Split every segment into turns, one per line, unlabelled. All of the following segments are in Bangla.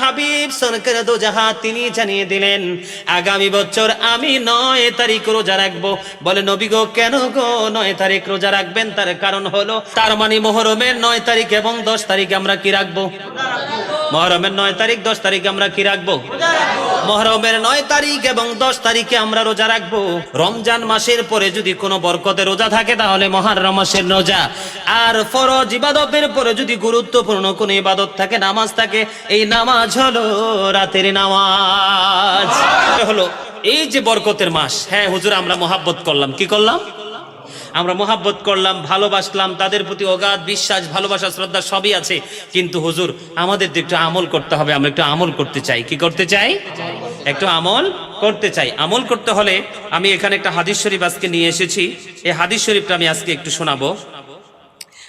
হাবিব সরকার দো জাহা তিনি জানিয়ে দিলেন, আগামী বছর আমি নয় তারিখ রোজা রাখব। বলে, নবী গো, কেন গো নয় তারিখ রোজা রাখবেন? তার কারণ হলো, তার মানে মোহরমের নয় তারিখ এবং দশ তারিখ আমরা কি রাখব? মহরমের নয় তারিখ, দশ তারিখ আমরা কি রাখব? মহরমের নয় তারিখ এবং দশ তারিখে আমরা রোজা রাখব। রমজান মাসের পরে যদি কোনো বরকতে রোজা থাকে, তাহলে মহারম মাসের রোজা। আর ফরজ ইবাদতের পরে যদি গুরুত্বপূর্ণ কোনো ইবাদত থাকে, নামাজ থাকে, এই নামাজ হলো রাতের নামাজ। হলো এই যে বরকতের মাস। হ্যাঁ হুজুর, আমরা মোহাব্বত করলাম। কি করলাম? আমরা মোহাব্বত করলাম, ভালোবাসলাম, তাদের প্রতি অগাধ বিশ্বাস, ভালোবাসা, শ্রদ্ধা সবই আছে। কিন্তু হুজুর, আমাদের তো একটু আমল করতে হবে, আমরা একটু আমল করতে চাই। কি করতে চাই? একটু আমল করতে চাই। আমল করতে হলে আমি এখানে একটা হাদিস শরীফ আজকে নিয়ে এসেছি। এই হাদিস শরীফটা আমি আজকে একটু শোনাবো।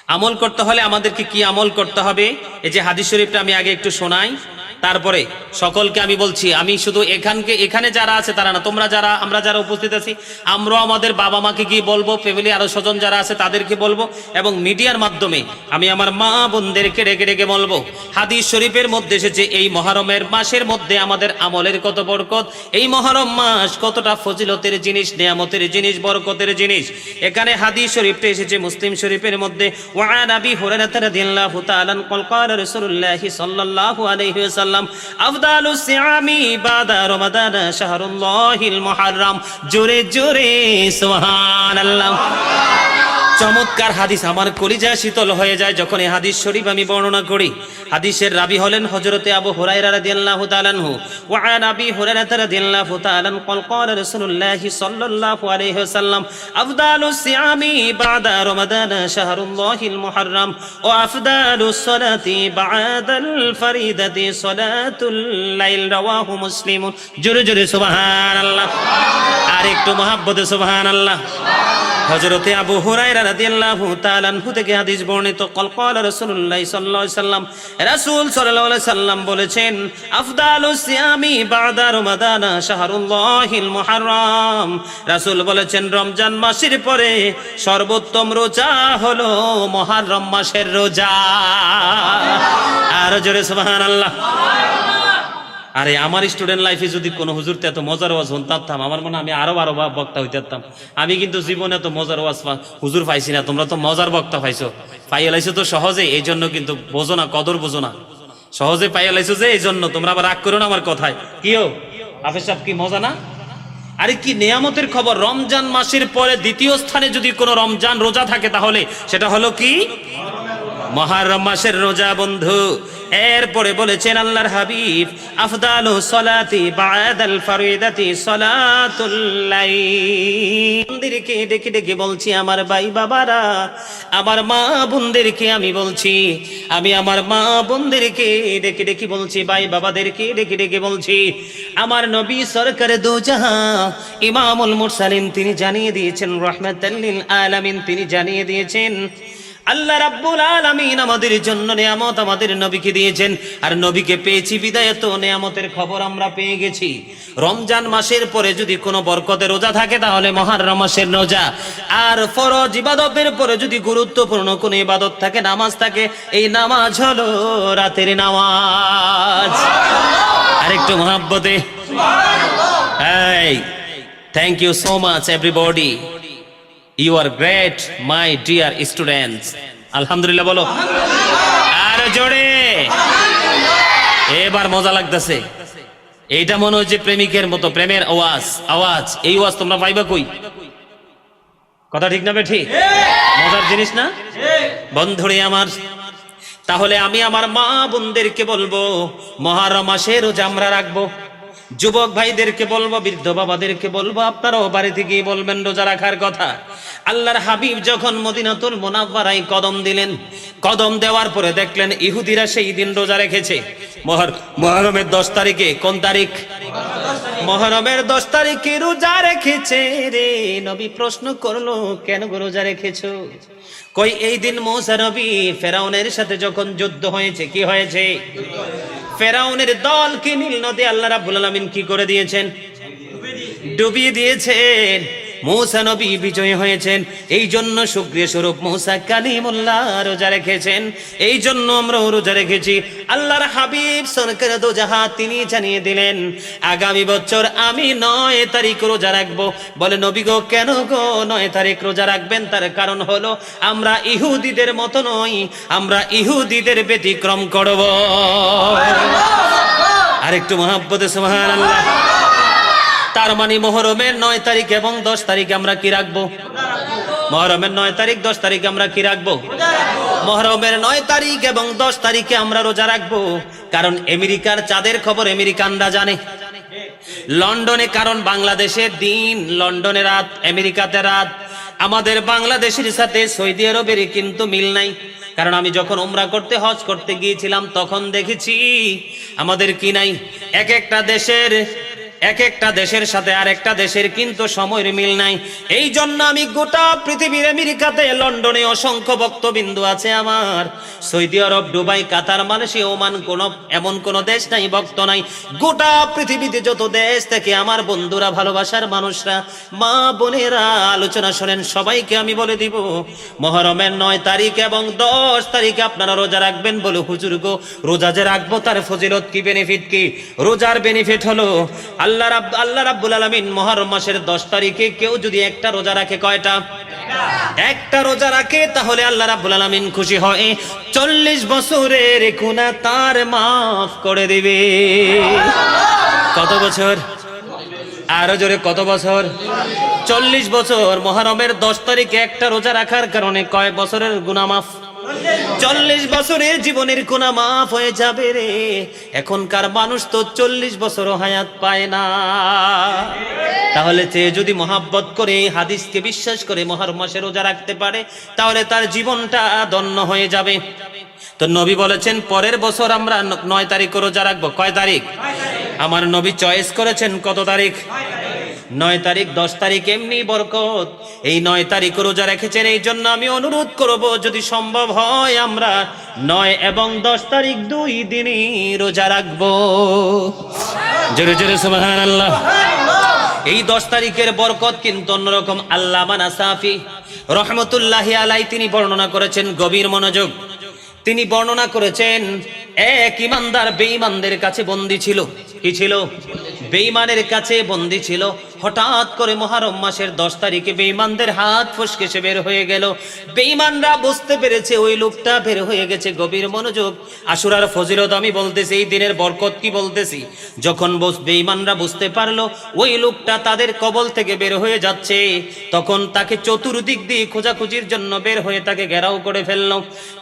আমল করতে হলে আমাদেরকে কি আমল করতে হবে? এই যে হাদিস শরীফটা আমি আগে একটু শোনাই। তারপরে সকলকে আমি বলছি আমি শুধু এখানকে এখানে যারা আছে তারা না তোমরা যারা আমরা যারা উপস্থিত আছি আমরাও আমাদের বাবা মাকে কি বলবো ফ্যামিলি আরো স্বজন যারা আছে তাদেরকে বলবো এবং মিডিয়ার মাধ্যমে আমি আমার মা বোনদেরকে ডেকে ডেকে বলবো হাদিস শরীফের মধ্যে এসেছে এই মহরমের মাসের মধ্যে আমাদের আমলের কত বরকত এই মহরম মাস কতটা ফজিলতের জিনিস নিয়ামতের জিনিস বরকতের জিনিস এখানে হাদিস শরীফটা এসেছে মুসলিম শরীফের মধ্যে ওয়ান আবি হুরায়রা রাদিয়াল্লাহু তাআলা قال قال رسول الله صلى الله عليه وسلم সাল্লাম আফদালু সিয়ামি বাদা রমাদান শাহরুল্লাহিল মুহাররাম। জোরে জোরে সুবহানাল্লাহ। আল্লাহ চমৎকার হাদিস আমার কলিজা শীতল হয়ে যায় যখন এই হাদিস শরীফ আমি বর্ণনা করি হাদিসের রাবি হলেন হযরতে আবু হুরায়রা রাদিয়াল্লাহু তাআলা আনহু ওয়া আন আবি হুরায়রা রাদিয়াল্লাহু তাআলা قال قال رسول الله صلى الله عليه وسلم افضل الصيام بعد رمضان شهر الله المحرم وافضل الصلاه بعد الفريضه صلاه الليل رواه مسلم জোরে জোরে সুবহানাল্লাহ আর একটু মহাব্বতে সুবহানাল্লাহ হযরতে আবু হুরায়রা রাদিয়াল্লাহু তাআলা আনহু থেকে হাদিস বর্ণিত, কল কল রাসূলুল্লাহ সাল্লাল্লাহু আলাইহি সাল্লাম, রাসূল সাল্লাল্লাহু আলাইহি সাল্লাম বলেছেন আফদালুস সিয়ামি বাদা রমাদান শাহরুল্লাহিল মুহাররম। রাসূল বলেছেন, রমজান মাসের পরে সর্বোত্তম রোজা হলো মুহররম মাসের রোজা। আর জোরে সুবহানাল্লাহ। আরে আমার স্টুডেন্ট লাইফে যদি কোনো হুজুর এত মজার ওয়াজ শুনতাম আমার মনে আমি আরও আরও বক্তা হইতাম আমি কিন্তু জীবনে এত মজার ওয়াজ হুজুর পাইছি না, তোমরা তো মজার বক্তা পাইছো। পাইয়া লাইছো তো সহজে, এই জন্য কিন্তু বোঝো না, কদর বোঝো না। সহজে পাইয়া লাইছো যে, এই জন্য তোমরা আবার রাগ করো না আমার কথায়। কিও হাফেজ সাহেব, কি মজা না? আরে কি নেয়ামতের খবর, রমজান মাসের পরে দ্বিতীয় স্থানে যদি কোনো রমজান রোজা থাকে তাহলে, সেটা হলো কি? মহারম মাসের রোজা, বন্ধু। এরপরে বলেছেন আল্লাহর হাবিব, আফদালু সলাতি বাদাল ফরিদাতি সলাতুল লাইল। বন্ধুদেরকে ডেকে ডেকে বলছি, আমার ভাই বাবারা, আমার মা বোনদেরকে আমি বলছি, আমি আমার মা বোনদেরকে ডেকে ডেকে বলছি, ভাই বাবাদেরকে ডেকে ডেকে বলছি, আমার নবী সরকার দোজাহা, ইমামুল মুরসালিন তিনি জানিয়ে দিয়েছেন রহমাতাল্লিল আলামিন তিনি জানিয়ে দিয়েছেন আল্লাহ রাব্বুল আলামিন আমাদের জন্য নিয়ামত আমাদের নবীকে দিয়েছেন। আর নবীকে পেয়েছি বিদায়ত নিয়ামতের খবর আমরা পেয়ে গেছি। রমজান মাসের পরে যদি কোনো বরকতের রোজা থাকে তাহলে মহারম মাসের রোজা। আর ফরজ ইবাদতের পরে যদি গুরুত্বপূর্ণ কোনো ইবাদত থাকে নামাজ থাকে এই নামাজ হলো রাতের নামাজ। আরেকটু মহাব্বতে। এই thank you so much everybody you are great my dear students আলহামদুলিল্লাহ বলো আর জোরে। এবার মজা লাগতেছে। এইটা মনে হচ্ছে প্রেমিকের মতো, প্রেমের আওয়াজ আওয়াজ। এই আওয়াজ তোমরা পাইবা কই? কথা ঠিক না ঠিক? মজার জিনিস না? বন্ধুরে আমার, তাহলে আমি আমার মা বোনদেরকে বলব, মহারম মাসে রোজা আমরা রাখব। যুবক ভাইদেরকে বলব, বৃদ্ধ বাবাদেরকে বলব, আপনারাও বাড়িতে গিয়ে বলবেন, রোজা রাখার কথা। আল্লাহর হাবিব যখন মদিনাতুল মোনাফারাই কদম দিলেন, কদম দেওয়ার পরে দেখলেন ইহুদিরা সেই দিন রোজা রেখেছে। মহর, মহরমের দশ তারিখে, কোন তারিখ? মহরমের দশ তারিখে রোজা রেখেছে রে, নবী প্রশ্ন করল, কেন রোজা রেখেছো? কই, এই দিন মৌসা নবী ফেরাউনের সাথে যখন যুদ্ধ হয়েছে, কি হয়েছে? ফেরাউনের দলকে নীল নদী আল্লাহ রাব্বুল আলামিন কি করে দিয়েছেন? ডুবিয়ে দিয়েছেন। মৌসা নবী বিজয়ী হয়েছেন। এই জন্য সুক্রিয় স্বরূপ মৌসা কালিমুল্লাহ রোজা রেখেছেন। এই জন্য আমরা রোজা রেখেছি। আল্লাহর হাবিব সরকার দোজাহা তিনি জানিয়ে দিলেন, আগামী বছর আমি নয় তারিখ রোজা রাখব। বলে নবী গো, কেন গো নয় তারিখ রোজা রাখবেন? তার কারণ হলো আমরা ইহুদিদের মতো নই। আমরা ইহুদিদের ব্যতিক্রম করব। আরেকটু মহাব্বতে সুবহান আল্লাহ তার মানে মহরমের নয় তারিখ এবং দশ তারিখ আমরা কি রাখব? মহরমের নয় তারিখ, দশ তারিখে আমরা কি রাখব? মহরমের নয় তারিখ এবং দশ তারিখে আমরা রোজা রাখব। কারণ আমেরিকার চাঁদের খবর আমেরিকানরা জানে। লন্ডনে, কারণ বাংলাদেশের দিন, লন্ডনে রাত, আমেরিকাতে রাত। আমাদের বাংলাদেশের সাথে সৌদি আরবের কিন্তু মিল নাই। কারণ আমি যখন উমরা করতে, হজ করতে গিয়েছিলাম, তখন দেখেছি আমাদের কি নাই? এক একটা দেশের এক একটা দেশের সাথে আর একটা দেশের কিন্তু সময়ের মিল নাই। এই জন্য আমি গোটা পৃথিবীর আমেরিকাতে, লন্ডনে অসংখ্য বক্তবিন্দু আছে আমার। Saudi Arab, Dubai, Qatar, Malaysia, Oman, কোন এমন কোন দেশ নাই, ভক্ত নাই। গোটা পৃথিবীতে যত দেশ থেকে আমার বন্ধুরা, ভালোবাসার মানুষরা, মা বোনেরা, আলোচনা শোনেন, সবাইকে আমি বলে দিব, মহরমের নয় তারিখ এবং দশ তারিখে আপনারা রোজা রাখবেন বলে, হুজুর গো, রোজা যে রাখব তার ফজিলত কি বেনিফিট কি? রোজার বেনিফিট হলো আল্লাহ রাব আল্লাহ রাব্বুল আলামিন মহরম মাসের দশ তারিখে কেউ যদি একটা রোজা রাখে কয়টা? একটা রোজা রাখে, তাহলে আল্লাহ রাব্বুল আলামিন খুশি হয়। চল্লিশ বছরের গুনাহ তার মাফ করে দিবে। কত বছর? আরও জোরে, কত বছর? চল্লিশ বছর মহরমের দশ তারিখে একটা রোজা রাখার কারণে কয় বছরের গুনাহ মাফ? চল্লিশ বছরের জীবনের কোনা মাফ হয়ে যাবে রে। এখনকার মানুষ তো চল্লিশ বছর হায়াত পায় না। তাহলে সে যদি মহাব্বত করে, হাদিসকে বিশ্বাস করে মহরম মাসে রোজা রাখতে পারে, তাহলে তার জীবনটা দন্য হয়ে যাবে। তো নবী বলেছেন, পরের বছর আমরা নয় তারিখ রোজা রাখব। কয় তারিখ? আমার নবী চয়েস করেছেন কত তারিখ? নয় তারিখ, দশ তারিখ এমনি বরকত। এই নয় তারিখ রোজা রেখেছেন, এই জন্য আমি অনুরোধ করব, যদি সম্ভব হয় আমরা নয় এবং দশ তারিখ দুই দিনই রোজা রাখব। জোরে জোরে সুবহান আল্লাহ এই দশ তারিখের বরকত কিন্তু অন্যরকম আল্লাহ সাফি রহমতুল্লাহ আলাই তিনি বর্ণনা করেছেন, গভীর মনোযোগ। তিনি বর্ণনা করেছেন, এক ইমানদার বেঈমানদের কাছে বন্দী ছিল। কি ছিল? বেঈমানের কাছে বন্দী ছিল। হঠাৎ করে মহারম মাসের দশ তারিখে বেঈমানদের হাত ফসকেসে বের হয়ে গেল। বেঈমানরা বুঝতে পেরেছে ওই লোকটা বের হয়ে গেছে গভীর মনোযোগ। আশুরার ফজিলত আমি বলতেছি, এই দিনের বরকত কি বলতেছি? যখন বেঈমানরা বুঝতে পারল, ওই লোকটা তাদের কবল থেকে বের হয়ে যাচ্ছে। তখন তাকে চতুর্দিক দিয়ে খোঁজাখুঁজির জন্য বের হয়ে তাকে ঘেরাও করে ফেলল।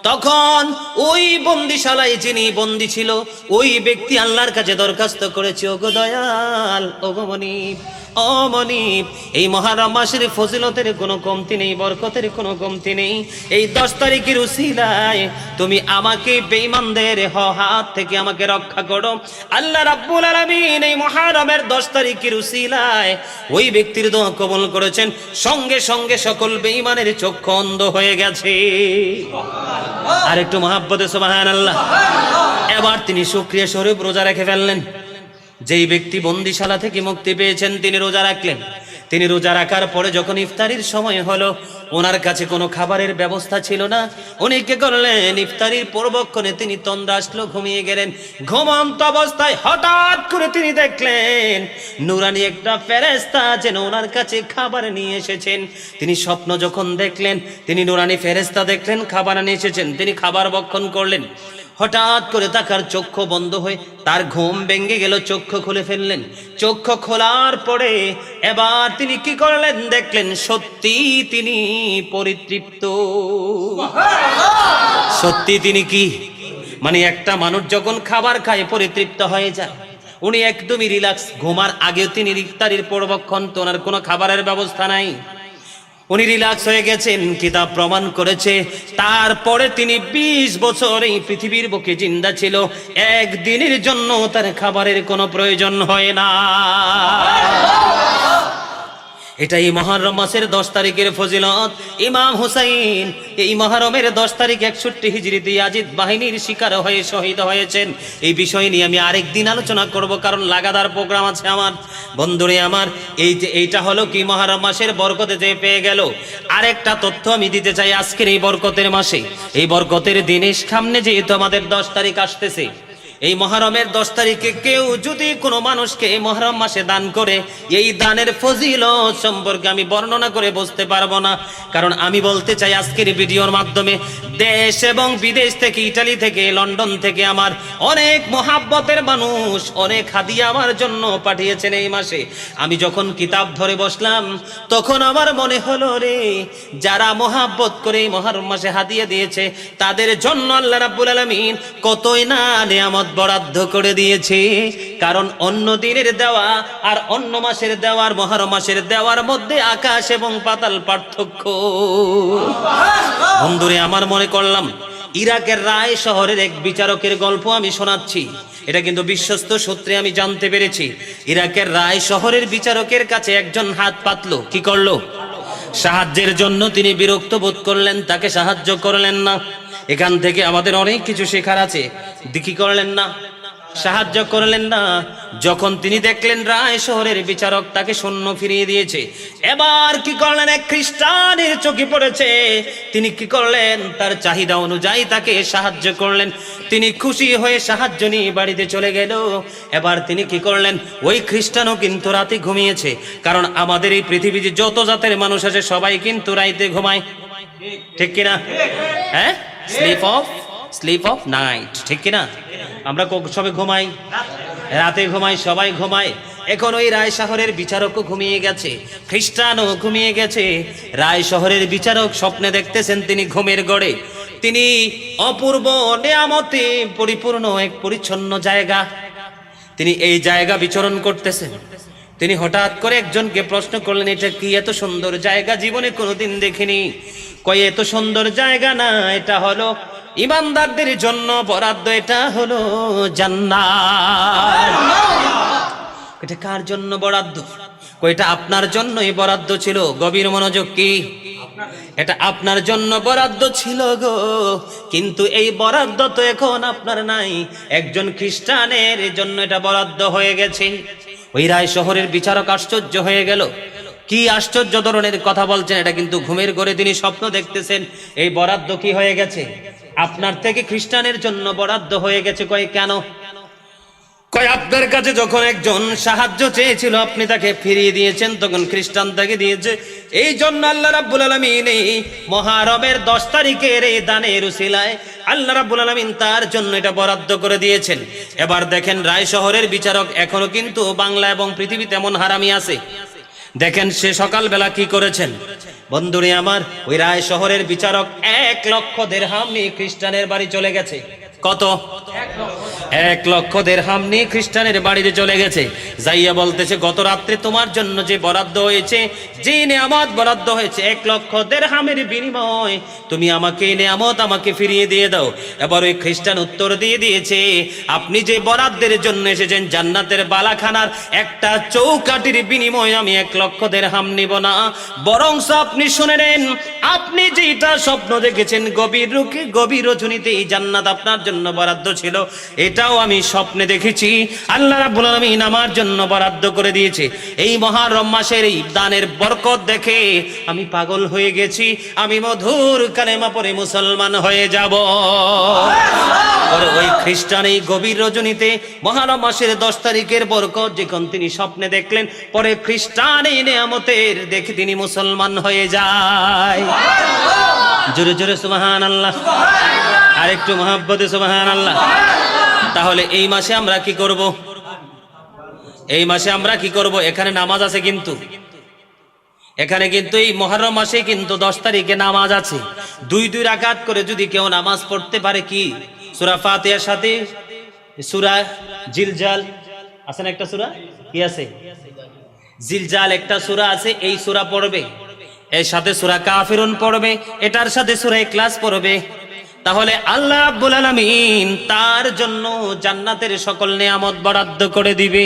তখন ওই বন্দিশালায় যিনি বন্দি ছিল, ওই ব্যক্তি আল্লাহর কাছে দরখাস্ত করেছে, ওগো দয়াল। ওগো মনিব, ও মনিব, এই মহারম মাসের ফজিলতের কোনো কমতি নেই, বরকতের কোনো কমতি নেই। এই দশ তারিখের উসিলায় তুমি আমাকে বেঈমানদের হাত থেকে আমাকে রক্ষা করো। আল্লাহ রাব্বুল আলামিন এই মহারমের দশ তারিখের উসিলায় ওই ব্যক্তির দোয়া কবল করেছেন। সঙ্গে সঙ্গে সকল বেঈমানের চক্ষু অন্ধ হয়ে গেছে। আর একটু মহাব্বতে সুবহান আল্লাহ এবার তিনি সুক্রিয়া স্বরূপ রোজা রেখে ফেললেন। যেই ব্যক্তি বন্দিশালা থেকে মুক্তি পেয়েছেন, তিনি রোজা রাখলেন। তিনি রোজা রাখার পরে যখন ইফতারির সময় হলো, ওনার কাছে কোনো খাবারের ব্যবস্থা ছিল না। উনি কে করলেন? ইফতারির পূর্বক্ষণে তিনি তন্দ্রা আসলো ঘুমিয়ে গেলেন। ঘুমন্ত অবস্থায় হঠাৎ করে তিনি দেখলেন, নুরানি একটা ফেরেস্তা যেন ওনার কাছে খাবার নিয়ে এসেছেন। তিনি স্বপ্ন যখন দেখলেন, তিনি নুরানি ফেরেস্তা দেখলেন, খাবার নিয়ে এসেছেন। তিনি খাবার বক্ষণ করলেন। হঠাৎ করে তাকার চক্ষু বন্ধ হয়ে তার ঘুম ভেঙে গেল, চক্ষু খুলে ফেললেন। চক্ষু খোলার পরে এবার তিনি কি করলেন দেখলেন, সত্যি তিনি পরিতৃপ্ত। সত্যি তিনি কি? মানে একটা মানুষ যখন খাবার খায়, পরিতৃপ্ত হয়ে যায়। উনি একদমই রিল্যাক্স। ঘুমার আগেও তিনি ইফতারির পূর্বক্ষণ তো ওনার কোনো খাবারের ব্যবস্থা নাই। উনি রিল্যাক্স হয়ে গেছেন, কিতাব প্রমাণ করেছে। তারপরে তিনি ২০ বছর এই পৃথিবীর বুকে জিন্দা ছিল। একদিনের জন্য তার খাবারের কোনো প্রয়োজন হয় না। এটাই মহরম মাসের দশ তারিখের ফজিলত। ইমাম হুসাইন এই মহরমের দশ তারিখ একষট্টি হিজড়িতে আজিদ বাহিনীর শিকার হয়ে শহীদ হয়েছেন। এই বিষয় নিয়ে আমি আরেক দিন আলোচনা করব, কারণ লাগাতার প্রোগ্রাম আছে আমার। বন্ধুরে আমার, এই যে এইটা হলো কি মহারম মাসের বরকতে যে পেয়ে গেল। আরেকটা তথ্য আমি দিতে চাই আজকের এই বরকতের মাসে। এই বরকতের দিনের সামনে যেহেতু আমাদের দশ তারিখ আসতেছে এই মহরমের দশ তারিখে কেউ যদি কোনো মানুষকে এই মহরম মাসে দান করে, এই দানের ফজিল সম্পর্কে আমি বর্ণনা করে বুঝতে পারব না। কারণ আমি বলতে চাই আজকের ভিডিওর মাধ্যমে দেশ এবং বিদেশ থেকে, ইটালি থেকে, লন্ডন থেকে আমার অনেক মহাব্বতের মানুষ, অনেক হাদিয়া আমার জন্য পাঠিয়েছেন এই মাসে। আমি যখন কিতাব ধরে বসলাম, তখন আমার মনে হলো রে, যারা মহাব্বত করে এই মহরম মাসে হাদিয়া দিয়েছে, তাদের জন্য আল্লাহ রাব্বুল আলামিন কতই না নিয়ামত বরাদ্দ করে দিয়েছে। কারণ অন্য দিনের দেওয়া আর অন্য মাসের দেওয়ার, মহরম মাসের দেওয়ার মধ্যে আকাশ এবং পাতাল পার্থক্য। বন্ধুরে, আমার মনে করলাম, ইরাকের রায় শহরের এক বিচারকের গল্প আমি শোনাচ্ছি। এটা কিন্তু বিশ্বস্ত সূত্রে আমি জানতে পেরেছি। ইরাকের রায় শহরের বিচারকের কাছে একজন হাত পাতলো। কি করল? সাহায্যের জন্য তিনি বিরক্ত বোধ করলেন, তাকে সাহায্য করলেন না। এখান থেকে আমাদের অনেক কিছু শেখার আছে। কি করলেন না, সাহায্য করলেন না। যখন তিনি দেখলেন রায় শহরের বিচারক তাকে শূন্য ফিরিয়ে দিয়েছে, এবার কি করলেন? এক খ্রিস্টানের চোখে পড়েছে। তিনি কি করলেন? তার চাহিদা অনুযায়ী তাকে সাহায্য করলেন। তিনি খুশি হয়ে সাহায্য নিয়ে বাড়িতে চলে গেল। এবার তিনি কি করলেন? ওই খ্রিস্টানও কিন্তু রাতে ঘুমিয়েছে। কারণ আমাদের এই পৃথিবীতে যত জাতের মানুষ আছে, সবাই কিন্তু রাইতে ঘুমায়। ঠিক কিনা? হ্যাঁ? Sleep of sleep of night ঠিক কিনা? আমরা সবে ঘুমাই। রাতে ঘুমাই, সবাই ঘুমায়। এখন ওই রায় শহরের বিচারকও ঘুমিয়ে গেছে। খ্রিস্টানও ঘুমিয়ে গেছে। রায় শহরের বিচারক স্বপ্নে দেখতেছেন তিনি ঘুমের গড়ে। তিনি অপূর্ব নেয়ামতে পরিপূর্ণ এক পরিচ্ছন্ন জায়গা। তিনি এই জায়গা বিচরণ করতেছেন। তিনি হঠাৎ করে একজনকে প্রশ্ন করলেন, এটা কি এত সুন্দর জায়গা? জীবনে কোনোদিন দেখিনি। কয়, এত সুন্দর জায়গা না, এটা হলো ইমানদারদের জন্য বরাদ্দ এটা হলো জান্নাত। কার জন্য বরাদ্দ? কয়টা আপনার জন্যই বরাদ্দ ছিল। গভীর মনোযোগ কি? এটা আপনার জন্য বরাদ্দ ছিল গো। কিন্তু এই বরাদ্দ তো এখন আপনার নাই। একজন খ্রিস্টানের জন্য এটা বরাদ্দ হয়ে গেছে। ওই রায় শহরের বিচারক আশ্চর্য হয়ে গেল। কি আশ্চর্য ধরনের কথা বলছেন, এটা কিন্তু ঘুমের ঘরে তিনি স্বপ্ন দেখতেছেন। এই বরাদ্দ কি হয়ে গেছে? আপনার থেকে খ্রিস্টানের জন্য বরাদ্দ হয়ে গেছে কয় কেন? কয়, আপনার কাছে যখন একজন সাহায্য চেয়েছিল, আপনি তাকে ফিরিয়ে দিয়েছেন, তখন খ্রিস্টান তাকে দিয়েছে। এই জন্য আল্লাহ রাব্বুল আলামিন এই মহারমের দশ তারিখের এই দানের উসিলায় আল্লাহ রাব্বুল আলামিন তার জন্য এটা বরাদ্দ করে দিয়েছেন। এবার দেখেন রায় শহরের বিচারক এখনও কিন্তু বাংলা এবং পৃথিবীতে এমন হারামি আছে। দেখেন সে সকালবেলা কি করেছেন। বন্ধুরে আমার, ওই রায় শহরের বিচারক এক লক্ষ দেড়হাম খ্রিস্টানের বাড়ি চলে গেছে। কত? এক লক্ষ দেড়হাম নিয়ে খ্রিস্টানের বাড়িতে চলে গেছে। যাইয়া বলতেছে, গত রাত্রে তোমার জন্য যে বরাদ্দ হয়েছে, যে নেয়ামত বরাদ্দ হয়েছে, এক লক্ষ দেড়হামের বিনিময় তুমি আমাকে নেয়ামত আমাকে ফিরিয়ে দিয়ে দাও। এবার ওই খ্রিস্টান উত্তর দিয়ে দিয়েছে, আপনি যে বরাদ্দের জন্য এসেছেন জান্নাতের বালাখানার একটা চৌকাটির বিনিময় আমি এক লক্ষ দেড়হাম নিব না। বরং আপনি শুনে নেন, আপনি যেটা স্বপ্ন দেখেছেন, গভীর রুকে গভীর রজনীতে এই জান্নাত আপনার বরাদ্দ ছিল, এটাও আমি স্বপ্নে দেখেছি। আল্লাহ রাব্বুল আলামিন আমার জন্য বরাদ্দ করে দিয়েছে। এই মহারম মাসের এই দানের বরকত দেখে আমি পাগল হয়ে গেছি, আমি মধুর কালেমা পরে মুসলমান হয়ে যাব। ওই খ্রিস্টান এই গভীর রজনীতে মহারম মাসের দশ তারিখের বরকত যখন তিনি স্বপ্নে দেখলেন, পরে খ্রিস্টান এই নেয়ামতের দেখে তিনি মুসলমান হয়ে যায়। জোরে জোরে সুবাহান আল্লাহ আর একটু মহাব্বতে আল্লাহ তাহলে এই মাসে আমরা কি করব? এই মাসে আমরা কি করব? এখানে নামাজ আছে কিন্তু। এখানে কিন্তু এই মহরম মাসে কিন্তু দশ তারিখে নামাজ আছে। দুই দুই রাকাত করে যদি কেউ নামাজ পড়তে পারে কি? সুরা ফাতিহার সাথে? সুরা জিলজাল। আছে না একটা সুরা? কি আছে? জিলজাল একটা সুরা আছে, এই সুরা পড়বে। এর সাথে সুরা কাফিরুন পড়বে। এটার সাথে সুরা ক্লাস পড়বে। তাহলে আল্লাহ রাব্বুল আলামিন তার জন্য জান্নাতের সকল নিয়ামত বরাদ্দ করে দিবে।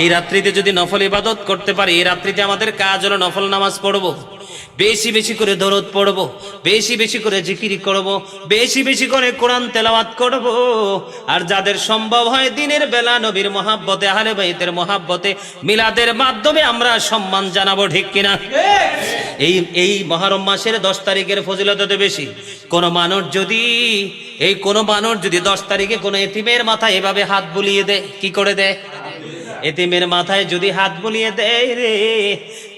এই রাত্রিতে যদি নফল ইবাদত করতে পারি, এই রাত্রিতে আমাদের কাজ হলো নফল নামাজ পড়ব। বেশি বেশি করে দরদ পড়ব, বেশি বেশি করে জিকিরি করব, বেশি বেশি করে কোরআন তেলাওয়াত করব। আর যাদের সম্ভব হয় দিনের বেলা নবীর মহাব্বতে, আহলে বাইতের মহাব্বতে মিলাদের মাধ্যমে আমরা সম্মান জানাব, ঠিক কিনা? এই এই মহরম মাসের দশ তারিখের ফজিলত তো বেশি। কোন মানুষ যদি, এই কোন মানুষ যদি দশ তারিখে কোনো এতিমের মাথায় এভাবে হাত বুলিয়ে দেয়, কি করে দেয়? এতিমের মাথায় যদি হাত বুলিয়ে দেয় রে,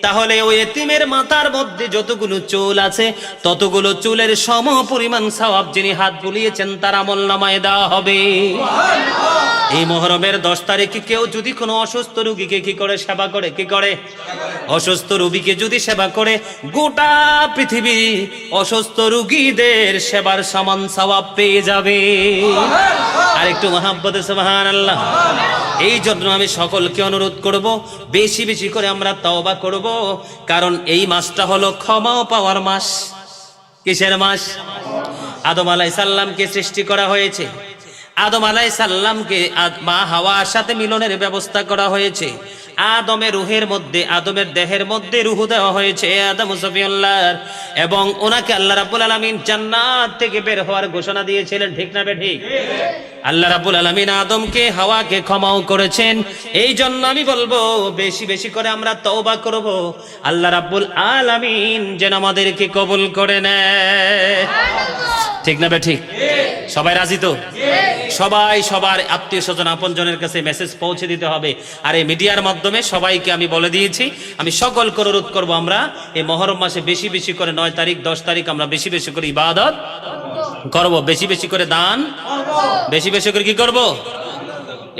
তাহলে ওই এতিমের মাথার মধ্যে যতগুলো চুল আছে, ততগুলো চুলের সম পরিমাণ সওয়াব যিনি হাত বুলিয়েছেন, তার আমল নামায় দেওয়া হবে। এই মহরমের দশ তারিখে কেউ যদি কোনো অসুস্থ রুগীকে কি করে সেবা করে? কি করে? অসুস্থ রুগীকে যদি সেবা করে, গোটা পৃথিবী অসুস্থ রুগীদের সেবার সমান সওয়াব পেয়ে যাবে। আর একটু মহাব্বতে সুবহান আল্লাহ এই জন্য আমি সকলকে অনুরোধ করব, বেশি বেশি করে আমরা তওবা করব, কারণ এই মাসটা হলো ক্ষমা পাওয়ার মাস। কিসের মাস? আদম আলাই সাল্লামকে সৃষ্টি করা হয়েছে। আদম আলাই সাল্লামকে মা হাওয়ার সাথে মিলনের ব্যবস্থা করা হয়েছে। আদমের রুহের মধ্যে, আদমের দেহের মধ্যে রুহ দেওয়া হয়েছে আদম সফিউল্লাহর। এবং ওনাকে আল্লাহ রাব্বুল আলামিন জান্নাত থেকে বের হওয়ার ঘোষণা দিয়েছিলেন, ঠিক না ঠিক? আল্লাহ রাব্বুল আলামিন আদমকে, হাওয়াকে ক্ষমাও করেছেন। এই জন্য আমি বলব, বেশি বেশি করে আমরা তওবা করব। আল্লাহ রাব্বুল আলামিন যেন আমাদেরকে কবুল করে নেয়। ঠিক না ঠিক? সবাই রাজি তো? সবাই, সবার আত্মীয় স্বজন, আপনজনের কাছে মেসেজ পৌঁছে দিতে হবে। আর এই মিডিয়ার মাধ্যমে সবাইকে আমি বলে দিয়েছি, আমি সকলকে অনুরোধ করব আমরা, এই মহরম মাসে বেশি বেশি করে নয় তারিখ, দশ তারিখ আমরা বেশি বেশি করে ইবাদত করব। বেশি বেশি করে দান বেশি বেশি করে কি করব?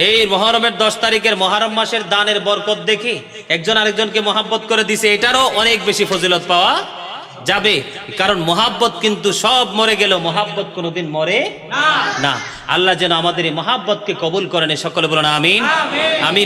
এই মহরমের দশ তারিখের মহরম মাসের দানের বরকত দেখি একজন আরেকজনকে মহাব্বত করে দিছে, এটারও অনেক বেশি ফজিলত পাওয়া যাবে। কারণ মহাব্বত কিন্তু সব মরে গেল মহাব্বত কোনোদিন মরে না। আল্লাহ যেন আমাদের এই মহাব্বতকে কবুল করেন সকলে বলেন আমিন। আমি